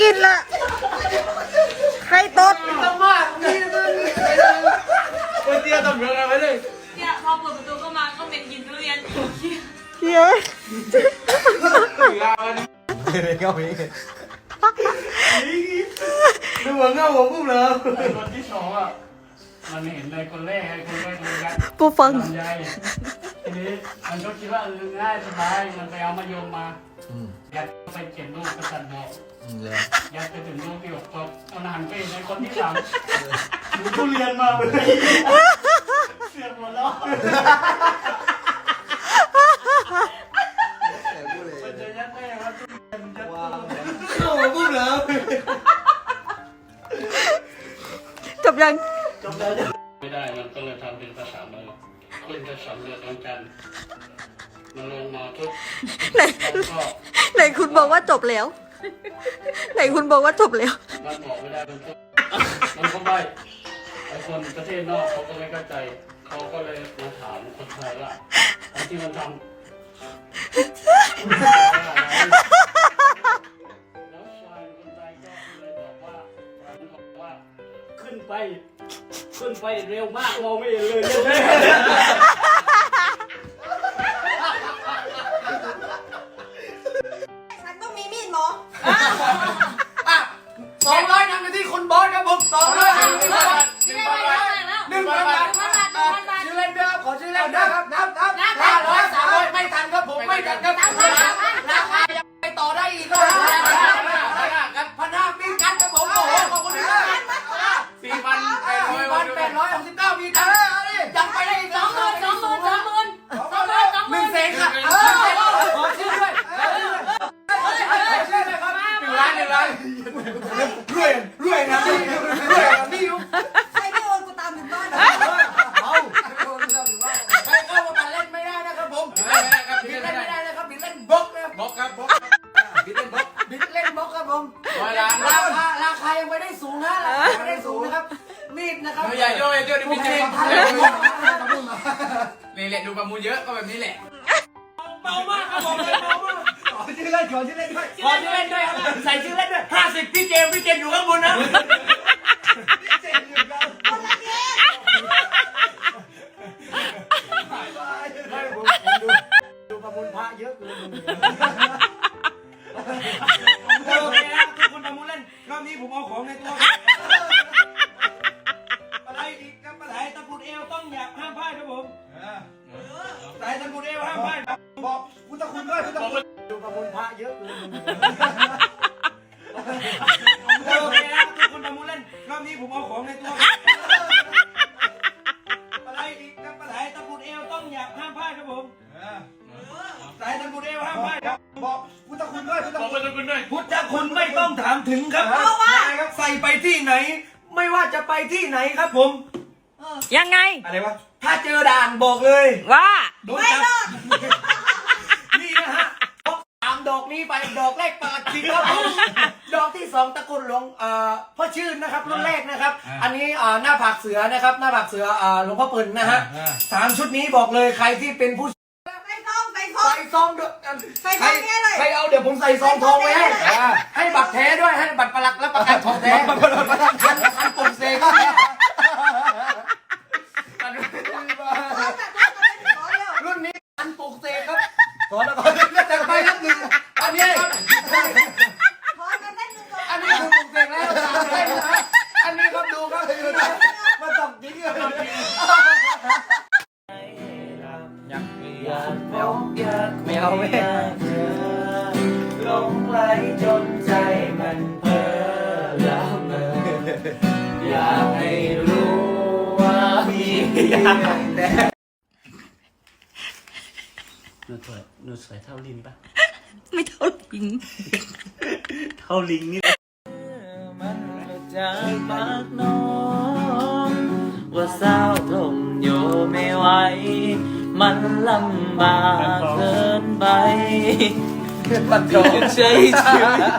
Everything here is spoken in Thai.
กินละใครตดคนเตี้ยตำรวจเอาไว้เลยเนี่ยพอเปิดประตูเข้ามาก็เป็นกินทุเรียนอยู่เคี้ยวเฮียเงาเองดูหัวเงาหัวพุ่มเลยไอ้คนที่สองอะมันเห็นเลยคนแรกไอ้คนแรกเลยกันผู้ฟัง ลำไย ทีนี้มันก็คิดว่าเออง่ายสบายมันไปเอามายมมายัดไปเขียนรูปกระสันบอกแล้วยัดไปถึงรูปที่บอกปุ๊บมันหันไปในคนที่สามดูทุเรียนมาเสียงหัวเราะมันจะยัดได้ว่าทุเรียนยัดตู้เงาหัวพุ่มเลยจบยังไม่ได้มันก็เลยทำเป็นภาษามือ ขึ้นไปสำเร็จตรงกันมันลงมาทุกไหนแล้วก็ไหนคุณบอกว่าจบแล้ว ไหนคุณบอกว่าจบแล้ว มันบอกไม่ได้มันก็มันก็ไม่ไอคนประเทศนอกเขาก็ไม่เข้าใจเขาก็เลยมาถามคนไทยว่าไอ้ที่มันทำแล้วชายคนไทยก็เลยบอกว่ามันบอกว่า ขึ้นไป ขึ้นไปเร็วมากมองไม่เห็นเลย สองร้อยนำไปที่คุณบอสครับผมสองร้อยนำไปที่คุณบอสไม่ได้ไม่ได้แล้วหนึ่งพันบาทหนึ่งพันบาท รวยรวยนะนี่รวยนะนี่ใครไม่โอนกูตามถึงบ้านนะเอาใครเข้ามาเล่นไม่ได้นะครับผมบิดเล่นไม่ได้นะครับบิดเล่นบล็อกนะบล็อกครับบล็อกบิดเล่นบล็อกบิดเล่นบล็อกครับผมร้อยล้าราคาราคายังไม่ได้สูงนะราคาไม่ได้สูงนะครับมีดนะครับไม่ใหญ่โยยโยนี่พี่เจนพันเลยนี่แหละดูประมูลเยอะก็แบบนี้แหละเบามากครับผมเบามาก ขอชื่อเล่นขอชื่อเล่นด้วยขอชื่อเล่นด้วยครับใส่ชื่อเล่นด้วยห้าสิบพี่เจมส์พี่เจมส์อยู่ข้างบนนะไม่ผมดูดูประมูลพระเยอะเกินโอเคนะทุกคนประมูลเล่นรอบนี้ผมเอาของในตัว ปลาไหลตะกรุดเอวห้ามพลาดครับบอกพุทธคุณด้วยพุทธคุณดูประมูลพระเยอะเกินโอเคนะทุกคนประมูลเล่นรอบนี้ผมเอาของในตัวปลาไหลอีกครับปลาไหลตะกุดเอวต้องอย่าห้ามพลาดครับผมปลาไหลตะกรุดเอวห้ามพลาดครับบอกพุทธคุณด้วยพุทธคุณด้วยพุทธคุณไม่ต้องถามถึงครับเพราะว่าใส่ไปที่ไหน ไม่ว่าจะไปที่ไหนครับผม ยังไง อะไรวะ ถ้าเจอด่านบอกเลยว่า โดนจับนี่นะฮะดอกสามดอกนี้ไป ดอกแรกปาดทิ้งครับผมดอกที่สองตะกรุดหลวงเอ่อพ่อชื่นนะครับรุ่นแรกนะครับ อันนี้เอ่อหน้าผากเสือนะครับ หน้าผากเสือเอ่อหลวงพ่อปืนนะฮะสามชุดนี้บอกเลยใครที่เป็นผู้ใส่ซองใส่ซองใส่ซองด้วยใส่ซองเนี่ยเลยใครเอาเดี๋ยวผมใส่ซองทองไว้ให้อ่าให้บัตรแท้ด้วยให้บัตรประหลักและประกันทองแท้คันคันปลุกเสกครับรุ่นนี้คันปลุกเสกครับขอแล้วก่อนจะไปรับหนึ่งอันนี้ ขอกันได้หนึ่งก่อน อันนี้คือปลุกเสกแล้วสามเส้นนะอันนี้ครับดูครับ มันต้องจริงเลย ไม่เอาไม่ลงไหลจนใจมันเพ้อและเมื่ออยากให้รู้ว่ามีอยางแน่หนูสวยหนูสวยเท่าลิงปะไม่เท่าลิง เท่าลิงนี่มันจากปากน้อง ว่าเศร้าลงโยไม่ไหว มันลำบากเกินไป มันโดน ใช้ชีวิต